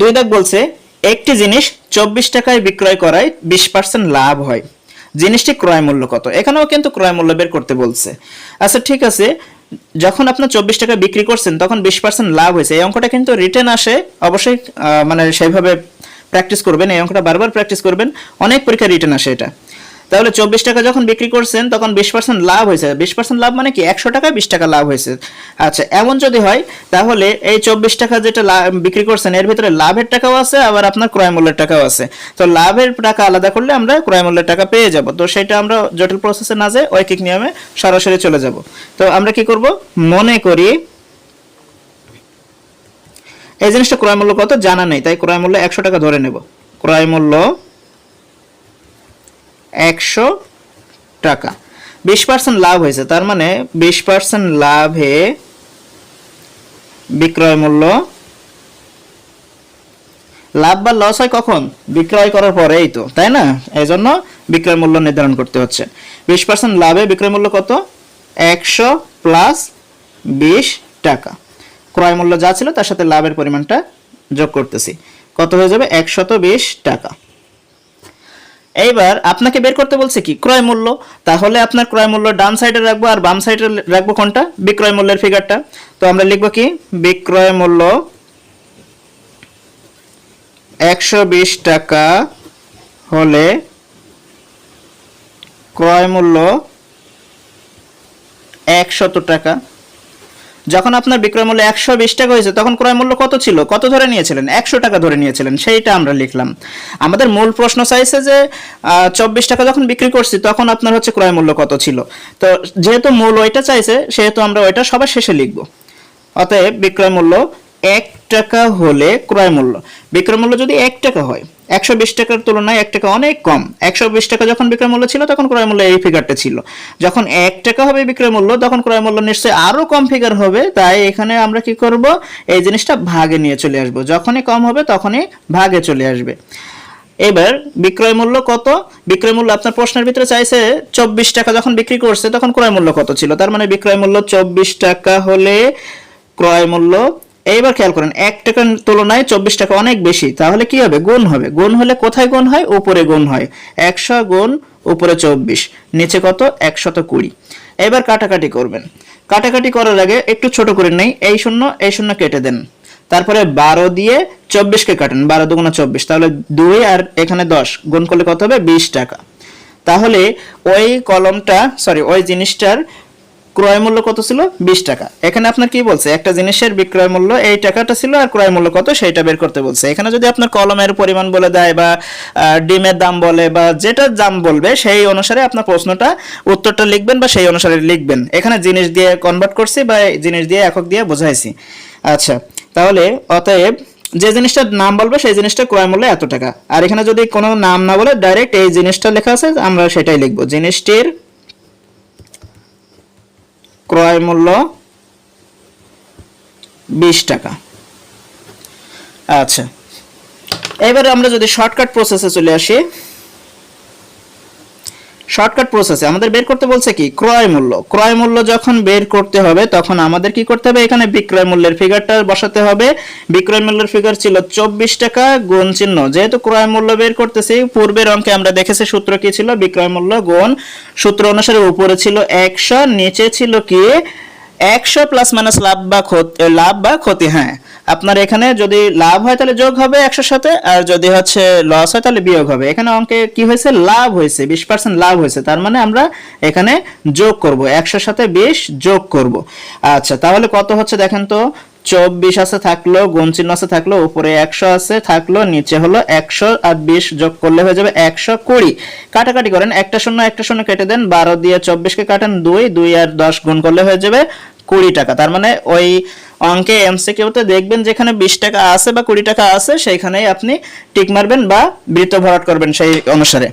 দুই দাগ বলছে, একটি জিনিস চব্বিশ টাকায় বিক্রয় করায় বিশ পার্সেন্ট লাভ হয়। জিনিসটি ক্রয় মূল্য কত? এখানেও কিন্তু ক্রয় মূল্য বের করতে বলছে। আচ্ছা ঠিক আছে। যখন আপনার চব্বিশ টাকা বিক্রি করছেন, তখন বিশ পার্সেন্ট লাভ হয়েছে। এই অঙ্কটা কিন্তু রিটার্ন আসে। অবশ্যই মানে সেইভাবে প্র্যাকটিস করবেন। এই অঙ্কটা বারবার প্র্যাকটিস করবেন। অনেক পরীক্ষা রিটার্ন আসে এটা। তাহলে চব্বিশ টাকা যখন বিক্রি করছেন, তখন বিশ পার্সেন্ট লাভ হয়েছে। বিশ পার্সেন্ট লাভ মানে কি? একশো টাকা বিশ টাকা লাভ হয়েছে। আচ্ছা এমন যদি হয়, তাহলে এই চব্বিশ টাকা যেটা বিক্রি করছেন, এর ভিতরে লাভের টাকাও আছে, আবার আপনার ক্রয় মূল্যের টাকাও আছে। তো লাভের টাকা আলাদা করলে আমরা ক্রয় মূল্যের টাকা পেয়ে যাব। তো সেটা আমরা জটিল প্রসেসে না যায় ঐকিক নিয়মে সরাসরি চলে যাব। তো আমরা কি করব? মনে করি এই জিনিসটা ক্রয় মূল্য কত? জানা নেই। তাই ক্রয় মূল্য একশো টাকা ধরে নেব। ক্রয় মূল্য একশো টাকা। বিশ পার্সেন্ট লাভ হয়েছে, তার মানে বিশ পার্সেন্ট লাভে বিক্রয় মূল্য। লাভ বা লস হয় কখন? বিক্রয় করার পরেই তো, তাই না? এই জন্য বিক্রয় মূল্য নির্ধারণ করতে হচ্ছে। বিশ পার্সেন্ট লাভে বিক্রয় মূল্য কত? একশো প্লাস বিশ টাকা। ক্রয় মূল্য যা ছিল, তার সাথে লাভের পরিমাণটা যোগ করতেছি। কত হয়ে যাবে? একশত বিশ টাকা। এইবার আপনাকে বের করতে বলছে কি? ক্রয় মূল্য। তাহলে আপনার ক্রয় মূল্য ডান সাইডে রাখব আর বাম সাইডে রাখব কোনটা? বিক্রয় মূল্যের ফিগারটা তো আমরা লিখব কি? বিক্রয় মূল্য একশো বিশ টাকা হলে ক্রয় মূল্য একশত টাকা। যখন আপনার বিক্রয় মূল্য একশো বিশ টাকা হয়েছে, তখন ক্রয় মূল্য কত ছিল? কত ধরে নিয়েছিলেন? একশো টাকা ধরে নিয়েছিলেন, সেইটা আমরা লিখলাম। আমাদের মূল প্রশ্ন চাইছে যে চব্বিশ টাকা যখন বিক্রি করছি, তখন আপনার হচ্ছে ক্রয় মূল্য কত ছিল? তো যেহেতু মূল ওইটা চাইছে, সেহেতু আমরা ওইটা সবার শেষে লিখব। অতএব বিক্রয় মূল্য এক টাকা হলে ক্রয় মূল্য। বিক্রয় মূল্য যদি এক টাকা হয়, একশো বিশ টাকার তুলনায় এক টাকা অনেক কম। একশো বিশ টাকা যখন বিক্রয় মূল্য ছিল, তখন ক্রয় মূল্য এই ফিগারটা ছিল। যখন এক টাকা হবে বিক্রয় মূল্য, তখন ক্রয় মূল্য নিশ্চয়ই আরও কম ফিগার হবে। তাই এখানে আমরা কি করব? এই জিনিসটা ভাগে নিয়ে চলে আসব। যখনই কম হবে, তখনই ভাগে চলে আসবে। এবার বিক্রয় মূল্য কত? বিক্রয় মূল্য আপনার প্রশ্নের ভিতরে চাইছে, চব্বিশ টাকা যখন বিক্রি করছে, তখন ক্রয় মূল্য কত ছিল? তার মানে বিক্রয় মূল্য চব্বিশ টাকা হলে ক্রয় মূল্য এইবার খেয়াল করেন, এক টাকার তুলনায় চব্বিশ টাকা অনেক বেশি। তাহলে কি হবে? গুণ হবে। গুণ হলে কোথায় গুণ হয়? উপরে গুণ হয়। একশো গুণ উপরে চব্বিশ। নিচে কত? একশত কুড়ি। এবার কাটাকাটি করবেন। কাটাকাটি করার আগে একটু ছোট করে নেই। এই শূন্য এই শূন্য কেটে দেন। তারপরে বারো দিয়ে চব্বিশকে কাটেন। বারো দুগুণা চব্বিশ। তাহলে দুই আর এখানে দশ। গুণ করলে কত হবে? বিশ টাকা। তাহলে ওই কলমটা সরি ওই জিনিসটার ক্রয় মূল্য কত ছিল? বিশ টাকা। এখানে আপনার কি বলছে? একটা জিনিসের বিক্রয় মূল্য এই টাকাটা ছিল আর ক্রয় মূল্য কত সেটা বের করতে বলছে। এখানে যদি আপনার কলমের পরিমাণ বলে দেয় বা ডিমের দাম বলে বা যেটা দাম বলবে, সেই অনুসারে আপনার প্রশ্নটা, উত্তরটা লিখবেন বা সেই অনুসারে লিখবেন। এখানে জিনিস দিয়ে কনভার্ট করছি বা জিনিস দিয়ে একক দিয়ে বোঝাইছি। আচ্ছা তাহলে অতএব যে জিনিসটার নাম বলবে, সেই জিনিসটা ক্রয় মূল্য এত টাকা। আর এখানে যদি কোনো নাম না বলে ডাইরেক্ট এই জিনিসটা লেখা আছে, আমরা সেটাই লিখব। জিনিসটির ক্রয় মূল্য বিশ টাকা। আচ্ছা। এবারে আমরা যদি শর্টকাট প্রসেসে চলে আসি। শর্টকাট প্রসেসে আমাদের বের করতে বলছে কি? ক্রয় মূল্য। ক্রয় মূল্য যখন বের করতে হবে, তখন আমাদের কি করতে হবে? এখানে বিক্রয় মূল্যের ফিগারটা বসাতে হবে। বিক্রয় মূল্যের ফিগার ছিল চব্বিশ টাকা গুণ চিহ্ন। যেহেতু ক্রয় মূল্য বের করতেছি, পূর্বের অঙ্কে আমরা দেখেছি সূত্র কি ছিল? বিক্রয় মূল্য গুণ সূত্র অনুসারে উপরে ছিল একশো, নিচে ছিল কি? একশো প্লাস মাইনাস লাভ বা ক্ষতি লাভ বা ক্ষতি হ্যাঁ। আপনার এখানে যদি লাভ হয় তাহলে যোগ হবে একশোর সাথে, আর যদি হচ্ছে লস হয় তাহলে বিয়োগ হবে। এখানে অঙ্কে কি হয়েছে? লাভ হয়েছে, বিশ পার্সেন্ট লাভ হয়েছে, তার মানে আমরা এখানে যোগ করব একশোর সাথে বিশ যোগ করব। আচ্ছা তাহলে কত হচ্ছে দেখেন তো? চব্বিশ আছে থাকল, গুণ চিহ্ন আছে থাকল, উপরে একশো আছে থাকল, নিচে হলো একশো, আর বিশ যোগ করলে হয়ে যাবে একশো কুড়ি। কাটাকাটি করেন, একটা শূন্য একটা শূন্য কেটে দেন, বারো দিয়ে চব্বিশকে কাটেন দুই দুই আর দশ গুণ করলে হয়ে যাবে কুড়ি টাকা। তার মানে ওই অঙ্কে এমসিকিউতে দেখবেন যেখানে বিশ টাকা আছে বা কুড়ি টাকা আছে, সেইখানেই আপনি টিক মারবেন বা বৃত্ত ভরাট করবেন সেই অনুসারে।